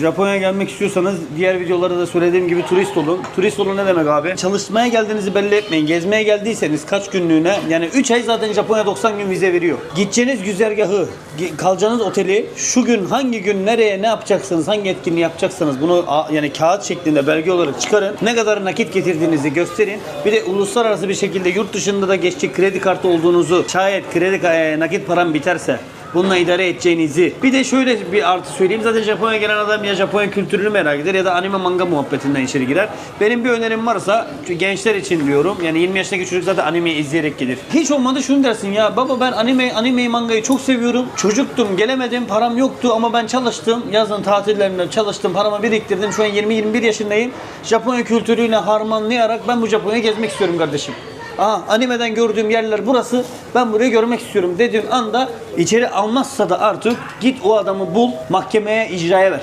Japonya'ya gelmek istiyorsanız diğer videolarda da söylediğim gibi turist olun. Turist olun ne demek abi? Çalışmaya geldiğinizi belli etmeyin. Gezmeye geldiyseniz kaç günlüğüne yani 3 ay zaten Japonya 90 gün vize veriyor. Gideceğiniz güzergahı, kalacağınız oteli, şu gün hangi gün nereye ne yapacaksınız, hangi etkinliği yapacaksanız bunu yani kağıt şeklinde belge olarak çıkarın. Ne kadar nakit getirdiğinizi gösterin. Bir de uluslararası bir şekilde yurt dışında da geçecek kredi kartı olduğunuzu şayet kredi e, nakit param biterse Bununla idare edeceğinizi. Bir de şöyle bir artı söyleyeyim. Zaten Japonya'ya gelen adam ya Japonya kültürünü merak eder ya da anime manga muhabbetinden içeri girer. Benim bir önerim varsa gençler için diyorum. Yani 20 yaşındaki çocuk zaten anime izleyerek gelir. Hiç olmadı şunu dersin ya baba ben anime animeyi mangayı çok seviyorum. Çocuktum gelemedim param yoktu ama ben çalıştım. Yazın tatillerimde çalıştım paramı biriktirdim. Şu an 20-21 yaşındayım. Japonya kültürüyle harmanlayarak ben bu Japonya'yı gezmek istiyorum kardeşim. Aa animeden gördüğüm yerler burası. Ben burayı görmek istiyorum dediğin anda içeri almazsa da artık git o adamı bul mahkemeye icraya ver.